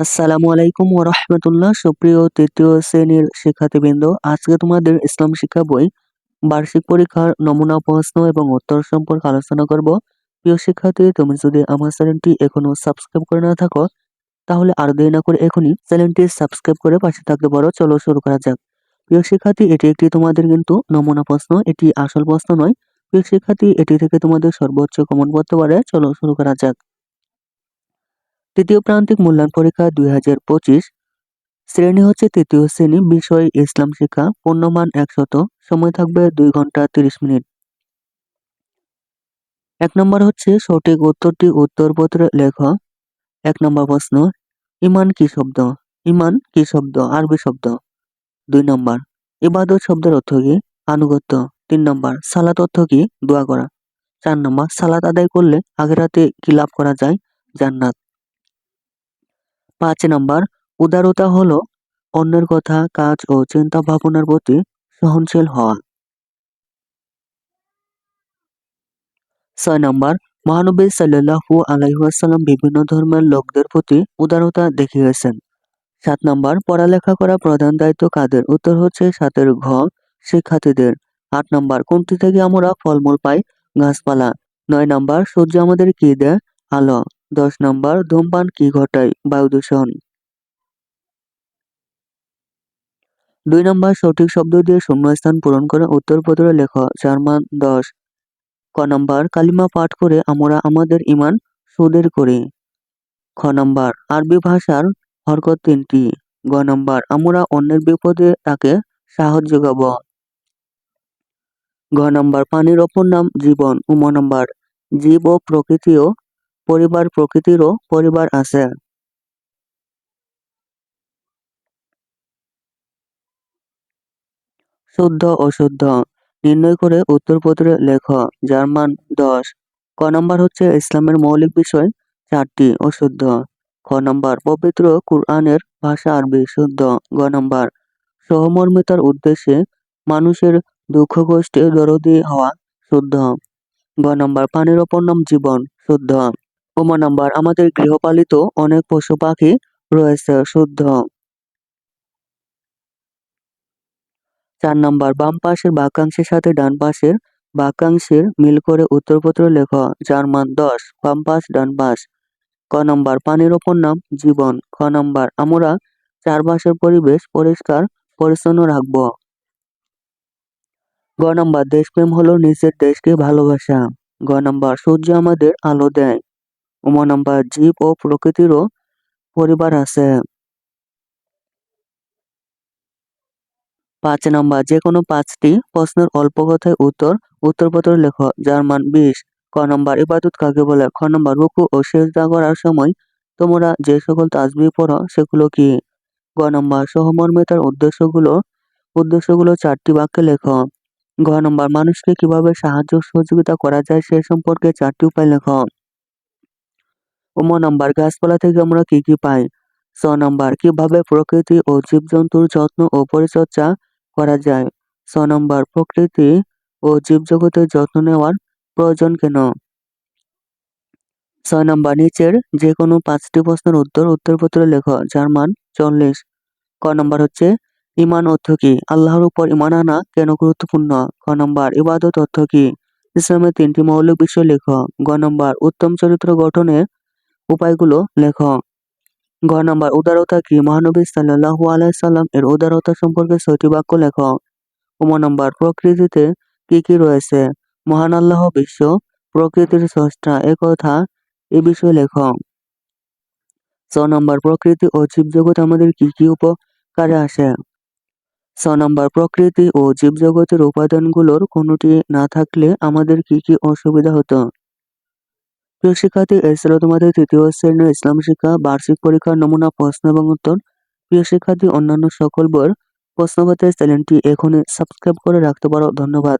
আসসালামু আলাইকুম ওয়া রাহমাতুল্লাহ। সুপ্রিয় তৃতীয় শ্রেণির শিক্ষার্থীবৃন্দ, আজকে তোমাদের ইসলাম শিক্ষা বই, বার্ষিক পরীক্ষার নমুনা, প্রশ্ন এবং উত্তর সম্পর্কে আলোচনা করব। প্রিয় শিক্ষার্থী, তুমি যদি আমার চ্যানেলটি এখনও সাবস্ক্রাইব করে না থাকো, তাহলে আর দেরি না করে এখনই চ্যানেলটি সাবস্ক্রাইব করে পাশে থাকতে পারো। চলো শুরু করা যাক। প্রিয় শিক্ষার্থী, এটি একটি তোমাদের কিন্তু নমুনা প্রশ্ন, এটি আসল প্রশ্ন নয়। প্রিয় শিক্ষার্থী, এটি থেকে তোমাদের সর্বোচ্চ কমন করতে পারে। চলো শুরু করা যাক। তৃতীয় প্রান্তিক মূল্যায়ন পরীক্ষা দুই হাজার পঁচিশ। শ্রেণি হচ্ছে তৃতীয় শ্রেণি, বিষয়, ইসলাম, শিক্ষা। পূর্ণমান একশত। সময় থাকবে দুই ঘণ্টা তিরিশ মিনিট। এক নম্বর হচ্ছে সঠিক উত্তরটি উত্তরপত্রে লেখ। এক নম্বর প্রশ্ন, ইমান কি শব্দ? ইমান কি শব্দ? আরবি শব্দ। দুই নম্বর, ইবাদত শব্দের অর্থ কি? আনুগত্য। তিন নম্বর, সালাত অর্থ কি? দোয়া করা। চার নম্বর, সালাত আদায় করলে আগেরাতে কি লাভ করা যায়? জান্নাত। পাঁচ নম্বর, উদারতা হলো অন্যের কথা, কাজ ও চিন্তা ভাবনার প্রতি সহনশীল হওয়া। ছয় নম্বর, মহানবী সাল্লাহু আলাইহাসাল্লাম বিভিন্ন ধর্মের লোকদের প্রতি উদারতা দেখিয়েছেন। সাত নম্বর, পড়ালেখা করা প্রধান দায়িত্ব কাদের? উত্তর হচ্ছে সাতের ঘ, শিক্ষার্থীদের। আট নম্বর, কোনটি থেকে আমরা ফলমূল পাই? গাছপালা। নয় নম্বর, সূর্য আমাদের কি দেয়? আলো, দশ নম্বর, ধূমপান কি ঘটায়? বায়ু দূষণ। দুই নম্বর, সঠিক শব্দ দিয়ে শূন্যস্থান পূরণ করে উত্তরপত্রে লেখ চার মান দশ। ক নম্বর, কালিমা পাঠ করে আমরা আমাদের ইমান সুদের করি। খ নম্বর, আরবি ভাষার হরকত তিনটি। গ নম্বর, আমরা অন্যের বিপদে তাকে সাহায্য যোগাব। ঘ নম্বর, পানির অপর নাম জীবন। উম নম্বর, জীব ও প্রকৃতিও পরিবার প্রকৃতিরও পরিবার আছে। শুদ্ধ, অশুদ্ধ। নির্ণয় করে উত্তরপত্রে লেখ। জার্মান দশ। ক নম্বর হচ্ছে ইসলামের মৌলিক বিষয় চারটি, অশুদ্ধ। খ নম্বর, পবিত্র কুরআনের ভাষা আরবি, শুদ্ধ। গ নম্বর, সহমর্মিতার উদ্দেশ্যে মানুষের দুঃখ কষ্টে দরদি হওয়া শুদ্ধ। গ নম্বর, পানির অপর নাম জীবন, শুদ্ধ। Um number. আমাদের গৃহপালিত অনেক পশু পাখি রয়েছে, শুদ্ধ। চার নম্বর, বাম পাশের বাক্যাংশের সাথে ডান পাশের বাক্যাংশের মিল করে উত্তরপত্র লেখ। জার্মান দশ, বাম পাশ, ডান পাশ। ক নম্বর, পানির ওপর নাম, জীবন। খ নম্বর, আমরা চারপাশের পরিবেশ পরিষ্কার, পরিচ্ছন্ন রাখব। গ নম্বর, দেশপ্রেম হলো নিজের দেশকে ভালোবাসা। গ নম্বর, সূর্য আমাদের আলো দেয়। উম নাম্বার জীব ও প্রকৃতিরও পরিবার আছে। পাঁচ নাম্বার যে কোনো পাঁচটি প্রশ্নের অল্প কথায় উত্তর, উত্তরপত্র লেখ। যার মান বিশ। ক নম্বর, ইবাদত কাকে বলে? খ নম্বর, রুকু ও সেজদা করার সময় তোমরা যে সকল তাজবি পড়ো, সেগুলো কি? গ নম্বর, সহমর্মিতার উদ্দেশ্যগুলো উদ্দেশ্যগুলো চারটি বাক্যে লেখ। ঘ নম্বর, মানুষকে কীভাবে সাহায্য সহযোগিতা করা যায় সে সম্পর্কে চারটি উপায় লেখ। উম নাম্বার গাছপালা থেকে আমরা কি কি পাই? ছ নাম্বার, কীভাবে প্রকৃতি ও জীবজন্তুর যত্ন ও পরিচর্যা করা যায়? ছ নম্বর, প্রকৃতি ও জীবজগতের যত্ন নেওয়ার প্রয়োজন কেন? ছয় নম্বর, নিচের যে কোনো পাঁচটি প্রশ্নের উত্তর উত্তরপত্রে লেখ, যার মান চল্লিশ। ক নম্বর হচ্ছে, ইমান অর্থ কি? আল্লাহর উপর ইমান আনা কেন গুরুত্বপূর্ণ? ক নম্বর, ইবাদত অর্থ কি? ইসলামের তিনটি মৌলিক বিষয় লেখ। গ নম্বর, উত্তম চরিত্র গঠনের উপায়গুলো লেখ। ঘ নম্বর, উদারতা কি? মহানবী সাল্লাহু আলাইসাল্লাম এর উদারতা সম্পর্কে ছয়টি বাক্য লেখ। উম, নম্বর, প্রকৃতিতে কি কি রয়েছে? মহান আল্লাহ বিশ্ব, প্রকৃতির স্রষ্টা একথা এ বিষয়ে লেখ। ছ নম্বর, প্রকৃতি ও জীবজগৎ আমাদের কি কি উপকারে আসে? ছ নম্বর, প্রকৃতি ও জীবজগতের উপাদানগুলোর কোনোটি না থাকলে আমাদের কি কি অসুবিধা হতো? প্রিয় শিক্ষার্থী, এই ছিল তোমাদের তৃতীয় শ্রেণির ইসলাম শিক্ষা বার্ষিক পরীক্ষার নমুনা প্রশ্ন এবং উত্তর। প্রিয় শিক্ষার্থী, অন্যান্য সকল বইয়ের প্রশ্নপত্রের চ্যানেলটি এখনই সাবস্ক্রাইব করে রাখতে পারো। ধন্যবাদ।